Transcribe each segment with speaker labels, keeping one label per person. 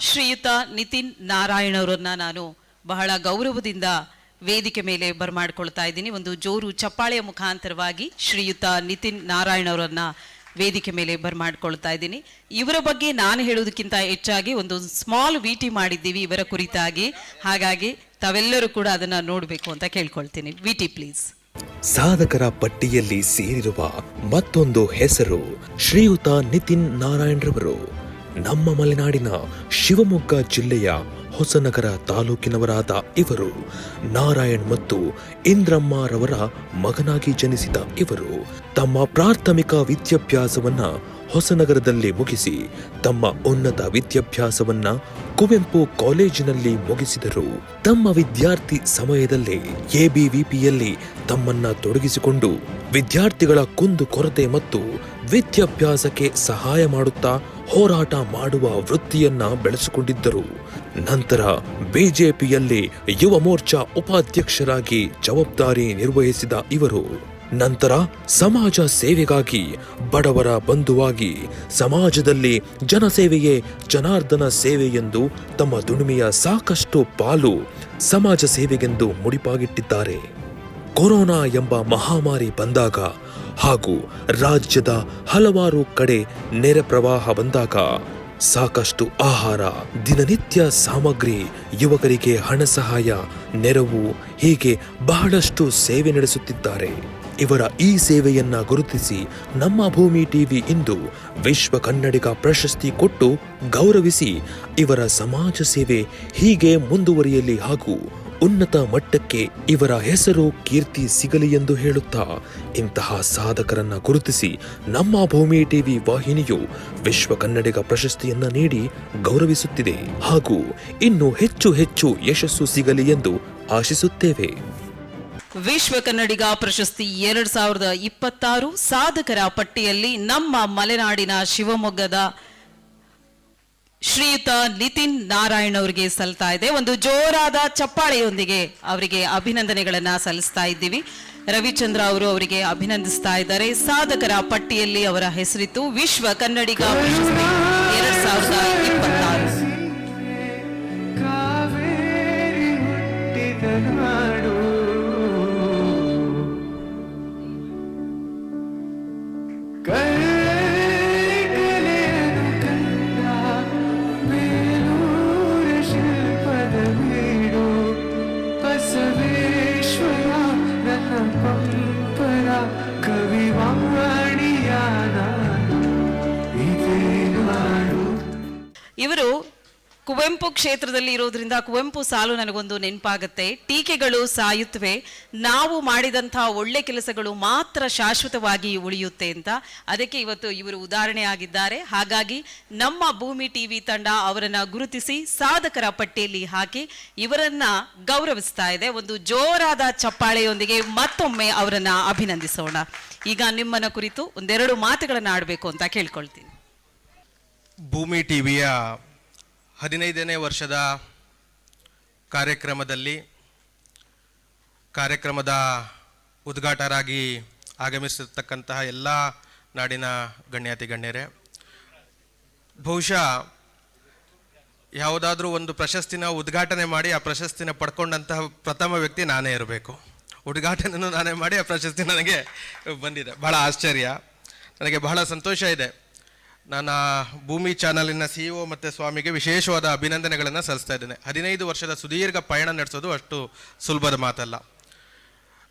Speaker 1: ಶ್ರೀಯುತ ನಿತಿನ್ ನಾರಾಯಣ್ ಅವರನ್ನ ನಾನು ಬಹಳ ಗೌರವದಿಂದ ವೇದಿಕೆ ಮೇಲೆ ಬರಮಾಡ್ಕೊಳ್ತಾ ಇದ್ದೀನಿ. ಒಂದು ಜೋರು ಚಪ್ಪಾಳೆಯ ಮುಖಾಂತರವಾಗಿ ಶ್ರೀಯುತ ನಿತಿನ್ ನಾರಾಯಣ್ ಅವರನ್ನ ವೇದಿಕೆ ಮೇಲೆ ಬರಮಾಡ್ಕೊಳ್ತಾ ಇದ್ದೀನಿ. ಇವರ ಬಗ್ಗೆ ನಾನು ಹೇಳೋದಕ್ಕಿಂತ ಹೆಚ್ಚಾಗಿ ಒಂದು ಸ್ಮಾಲ್ ವಿಟಿ ಮಾಡಿದ್ದೀವಿ ಇವರ ಕುರಿತಾಗಿ. ಹಾಗಾಗಿ ತಾವೆಲ್ಲರೂ ಕೂಡ ಅದನ್ನ ನೋಡಬೇಕು ಅಂತ ಕೇಳ್ಕೊಳ್ತೀನಿ. ವಿಟಿ ಪ್ಲೀಸ್.
Speaker 2: ಸಾಧಕರ ಪಟ್ಟಿಯಲ್ಲಿ ಸೇರಿರುವ ಮತ್ತೊಂದು ಹೆಸರು ಶ್ರೀಯುತ ನಿತಿನ್ ನಾರಾಯಣ್ ರವರು. ನಮ್ಮ ಮಲೆನಾಡಿನ ಶಿವಮೊಗ್ಗ ಜಿಲ್ಲೆಯ ಹೊಸನಗರ ತಾಲೂಕಿನವರಾದ ಇವರು ನಾರಾಯಣ್ ಮತ್ತು ಇಂದ್ರಮ್ಮರವರ ಮಗನಾಗಿ ಜನಿಸಿದ ಇವರು ತಮ್ಮ ಪ್ರಾಥಮಿಕ ವಿದ್ಯಾಭ್ಯಾಸವನ್ನ ಹೊಸನಗರದಲ್ಲಿ ಮುಗಿಸಿ ತಮ್ಮ ಉನ್ನತ ವಿದ್ಯಾಭ್ಯಾಸವನ್ನ ಕುವೆಂಪು ಕಾಲೇಜಿನಲ್ಲಿ ಮುಗಿಸಿದರು. ತಮ್ಮ ವಿದ್ಯಾರ್ಥಿ ಸಮಯದಲ್ಲಿ ಎಬಿವಿಪಿಯಲ್ಲಿ ತಮ್ಮನ್ನ ತೊಡಗಿಸಿಕೊಂಡು ವಿದ್ಯಾರ್ಥಿಗಳ ಕುಂದು ಕೊರತೆ ಮತ್ತು ವಿದ್ಯಾಭ್ಯಾಸಕ್ಕೆ ಸಹಾಯ ಮಾಡುತ್ತಾ ಹೋರಾಟ ಮಾಡುವ ವೃತ್ತಿಯನ್ನ ಬೆಳೆಸಿಕೊಂಡಿದ್ದರು. ನಂತರ ಬಿಜೆಪಿಯಲ್ಲಿ ಯುವ ಮೋರ್ಚಾ ಉಪಾಧ್ಯಕ್ಷರಾಗಿ ಜವಾಬ್ದಾರಿ ನಿರ್ವಹಿಸಿದ ಇವರು. ನಂತರ ಸಮಾಜ ಸೇವೆಗಾಗಿ ಬಡವರ ಬಂಧುವಾಗಿ ಸಮಾಜದಲ್ಲಿ ಜನಸೇವೆಯೇ ಜನಾರ್ದನ ಸೇವೆ ಎಂದು ತಮ್ಮ ದುಡಿಮೆಯ ಸಾಕಷ್ಟು ಪಾಲು ಸಮಾಜ ಸೇವೆಗೆಂದು ಮುಡಿಪಾಗಿಟ್ಟಿದ್ದಾರೆ. ಕೊರೋನಾ ಎಂಬ ಮಹಾಮಾರಿ ಬಂದಾಗ ಹಾಗೂ ರಾಜ್ಯದ ಹಲವಾರು ಕಡೆ ನೆರೆ ಪ್ರವಾಹ ಬಂದಾಗ ಸಾಕಷ್ಟು ಆಹಾರ, ದಿನನಿತ್ಯ ಸಾಮಗ್ರಿ, ಯುವಕರಿಗೆ ಹಣ ಸಹಾಯ, ನೆರವು ಹೀಗೆ ಬಹಳಷ್ಟು ಸೇವೆ ನಡೆಸುತ್ತಿದ್ದಾರೆ. ಇವರ ಈ ಸೇವೆಯನ್ನ ಗುರುತಿಸಿ ನಮ್ಮ ಭೂಮಿ ಟಿವಿ ಇಂದು ವಿಶ್ವ ಕನ್ನಡಿಗ ಪ್ರಶಸ್ತಿ ಕೊಟ್ಟು ಗೌರವಿಸಿ ಇವರ ಸಮಾಜ ಸೇವೆ ಹೀಗೆ ಮುಂದುವರಿಯಲಿ ಹಾಗೂ ಉನ್ನತ ಮಟ್ಟಕ್ಕೆ ಇವರ ಹೆಸರು ಕೀರ್ತಿ ಸಿಗಲಿ ಎಂದು ಹೇಳುತ್ತಾ ಇಂತಹ ಸಾಧಕರನ್ನ ಗುರುತಿಸಿ ನಮ್ಮ ಭೂಮಿ ಟಿವಿ ವಾಹಿನಿಯು ವಿಶ್ವ ಕನ್ನಡಿಗ ಪ್ರಶಸ್ತಿಯನ್ನ ನೀಡಿ ಗೌರವಿಸುತ್ತಿದೆ ಹಾಗೂ ಇನ್ನು ಹೆಚ್ಚು ಹೆಚ್ಚು ಯಶಸ್ಸು ಸಿಗಲಿ ಎಂದು ಆಶಿಸುತ್ತೇವೆ.
Speaker 1: ವಿಶ್ವ ಕನ್ನಡಿಗ ಪ್ರಶಸ್ತಿ ಎರಡ್ ಸಾವಿರದ ಇಪ್ಪತ್ತಾರು ಸಾಧಕರ ಪಟ್ಟಿಯಲ್ಲಿ ನಮ್ಮ ಮಲೆನಾಡಿನ ಶಿವಮೊಗ್ಗದ ಶ್ರೀಯುತ ನಿತಿನ್ ನಾರಾಯಣ್ ಅವರಿಗೆ ಸಲ್ತಾ ಇದೆ. ಒಂದು ಜೋರಾದ ಚಪ್ಪಾಳೆಯೊಂದಿಗೆ ಅವರಿಗೆ ಅಭಿನಂದನೆಗಳನ್ನ ಸಲ್ಲಿಸ್ತಾ ಇದ್ದೀವಿ. ರವಿಚಂದ್ರ ಅವರು ಅವರಿಗೆ ಅಭಿನಂದಿಸ್ತಾ ಇದ್ದಾರೆ. ಸಾಧಕರ ಪಟ್ಟಿಯಲ್ಲಿ ಅವರ ಹೆಸರಿತ್ತು. ವಿಶ್ವ ಕನ್ನಡಿಗ ಇವರು ಕುವೆಂಪು ಕ್ಷೇತ್ರದಲ್ಲಿ ಇರೋದ್ರಿಂದ ಕುವೆಂಪು ಸಾಲು ನನಗೊಂದು ನೆನಪಾಗುತ್ತೆ. ಟೀಕೆಗಳು ಸಾಯುತ್ತವೆ ನಾವು ಮಾಡಿದಂಥ ಒಳ್ಳೆ ಕೆಲಸಗಳು ಮಾತ್ರ ಶಾಶ್ವತವಾಗಿ ಉಳಿಯುತ್ತೆ ಅಂತ. ಅದಕ್ಕೆ ಇವತ್ತು ಇವರು ಉದಾಹರಣೆ ಆಗಿದ್ದಾರೆ. ಹಾಗಾಗಿ ನಮ್ಮ ಭೂಮಿ ಟಿವಿ ತಂಡ ಅವರನ್ನು ಗುರುತಿಸಿ ಸಾಧಕರ ಪಟ್ಟಿಯಲ್ಲಿ ಹಾಕಿ ಇವರನ್ನ ಗೌರವಿಸ್ತಾ ಇದೆ. ಒಂದು ಜೋರಾದ ಚಪ್ಪಾಳೆಯೊಂದಿಗೆ ಮತ್ತೊಮ್ಮೆ ಅವರನ್ನ ಅಭಿನಂದಿಸೋಣ. ಈಗ ನಿಮ್ಮನ್ನ ಕುರಿತು ಒಂದೆರಡು ಮಾತುಗಳನ್ನು ಆಡಬೇಕು ಅಂತ ಕೇಳ್ಕೊಳ್ತೀನಿ.
Speaker 3: ಭೂಮಿ ಟಿವಿಯ ಹದಿನೈದನೇ ವರ್ಷದ ಕಾರ್ಯಕ್ರಮದಲ್ಲಿ ಕಾರ್ಯಕ್ರಮದ ಉದ್ಘಾಟರಾಗಿ ಆಗಮಿಸಿರ್ತಕ್ಕಂತಹ ಎಲ್ಲ ನಾಡಿನ ಗಣ್ಯಾತಿ ಗಣ್ಯರೇ, ಬಹುಶಃ ಯಾವುದಾದ್ರೂ ಒಂದು ಪ್ರಶಸ್ತಿನ ಉದ್ಘಾಟನೆ ಮಾಡಿ ಆ ಪ್ರಶಸ್ತಿನ ಪಡ್ಕೊಂಡಂತಹ ಪ್ರಥಮ ವ್ಯಕ್ತಿ ನಾನೇ ಇರಬೇಕು. ಉದ್ಘಾಟನೆಯನ್ನು ನಾನೇ ಮಾಡಿ ಆ ಪ್ರಶಸ್ತಿ ನನಗೆ ಬಂದಿದೆ. ಬಹಳ ಆಶ್ಚರ್ಯ. ನನಗೆ ಬಹಳ ಸಂತೋಷ ಇದೆ. ನಾನು ಆ ಭೂಮಿ ಚಾನಲಿನ ಸಿ ಒ ಮತ್ತು ಸ್ವಾಮಿಗೆ ವಿಶೇಷವಾದ ಅಭಿನಂದನೆಗಳನ್ನು ಸಲ್ಲಿಸ್ತಾ ಇದ್ದೇನೆ. ಹದಿನೈದು ವರ್ಷದ ಸುದೀರ್ಘ ಪಯಣ ನಡೆಸೋದು ಅಷ್ಟು ಸುಲಭದ ಮಾತಲ್ಲ.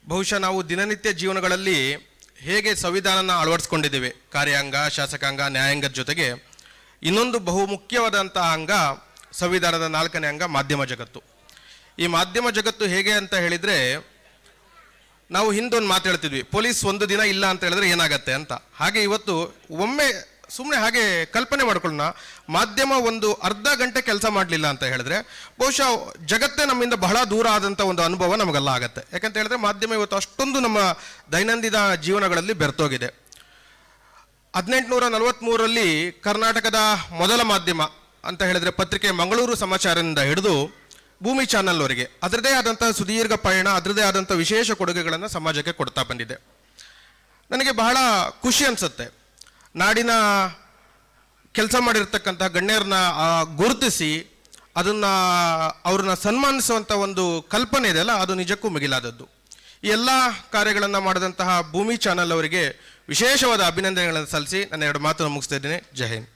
Speaker 3: ಬಹುಶಃ ನಾವು ದಿನನಿತ್ಯ ಜೀವನಗಳಲ್ಲಿ ಹೇಗೆ ಸಂವಿಧಾನನ ಅಳವಡಿಸ್ಕೊಂಡಿದ್ದೇವೆ? ಕಾರ್ಯಾಂಗ, ಶಾಸಕಾಂಗ, ನ್ಯಾಯಾಂಗದ ಜೊತೆಗೆ ಇನ್ನೊಂದು ಬಹುಮುಖ್ಯವಾದಂತಹ ಅಂಗ ಸಂವಿಧಾನದ ನಾಲ್ಕನೇ ಅಂಗ ಮಾಧ್ಯಮ ಜಗತ್ತು. ಈ ಮಾಧ್ಯಮ ಜಗತ್ತು ಹೇಗೆ ಅಂತ ಹೇಳಿದರೆ, ನಾವು ಹಿಂದೊಂದು ಮಾತು ಹೇಳ್ತಿದ್ವಿ, ಪೊಲೀಸ್ ಒಂದು ದಿನ ಇಲ್ಲ ಅಂತ ಹೇಳಿದ್ರೆ ಏನಾಗತ್ತೆ? ಅಂತ. ಹಾಗೆ ಇವತ್ತು ಒಮ್ಮೆ ಸುಮ್ಮನೆ ಹಾಗೆ ಕಲ್ಪನೆ ಮಾಡ್ಕೊಳ್ಳೋಣ. ಮಾಧ್ಯಮ ಒಂದು ಅರ್ಧ ಗಂಟೆ ಕೆಲಸ ಮಾಡಲಿಲ್ಲ ಅಂತ ಹೇಳಿದ್ರೆ, ಬಹುಶಃ ಜಗತ್ತೇ ನಮ್ಮಿಂದ ಬಹಳ ದೂರ ಆದಂಥ ಒಂದು ಅನುಭವ ನಮಗೆಲ್ಲ ಆಗುತ್ತೆ. ಯಾಕಂತ ಹೇಳಿದ್ರೆ ಮಾಧ್ಯಮ ಇವತ್ತು ಅಷ್ಟೊಂದು ನಮ್ಮ ದೈನಂದಿನ ಜೀವನಗಳಲ್ಲಿ ಬೆರೆತೋಗಿದೆ ಹದಿನೆಂಟುನೂರ ನಲವತ್ತ್ಮೂರರಲ್ಲಿ ಕರ್ನಾಟಕದ ಮೊದಲ ಮಾಧ್ಯಮ ಅಂತ ಹೇಳಿದ್ರೆ ಪತ್ರಿಕೆ ಮಂಗಳೂರು ಸಮಾಚಾರದಿಂದ ಹಿಡಿದು ಭೂಮಿ ಚಾನಲ್ವರೆಗೆ ಅದರದೇ ಆದಂಥ ಸುದೀರ್ಘ ಪಯಣ ಅದರದೇ ಆದಂಥ ವಿಶೇಷ ಕೊಡುಗೆಗಳನ್ನು ಸಮಾಜಕ್ಕೆ ಕೊಡ್ತಾ ಬಂದಿದೆ. ನನಗೆ ಬಹಳ ಖುಷಿ ಅನಿಸುತ್ತೆ. ನಾಡಿನ ಕೆಲಸ ಮಾಡಿರ್ತಕ್ಕಂಥ ಗಣ್ಯರನ್ನ ಗುರುತಿಸಿ ಅದನ್ನು, ಅವ್ರನ್ನ ಸನ್ಮಾನಿಸುವಂಥ ಒಂದು ಕಲ್ಪನೆ ಇದೆಯಲ್ಲ ಅದು ನಿಜಕ್ಕೂ ಮಿಗಿಲಾದದ್ದು. ಈ ಎಲ್ಲ ಕಾರ್ಯಗಳನ್ನು ಮಾಡಿದಂತಹ ಭೂಮಿ ಚಾನಲ್ ಅವರಿಗೆ ವಿಶೇಷವಾದ ಅಭಿನಂದನೆಗಳನ್ನು ಸಲ್ಲಿಸಿ ನನ್ನ ಎರಡು ಮಾತನ್ನು ಮುಗಿಸ್ತಾ ಇದ್ದೀನಿ. ಜೈ ಹಿಂದ್.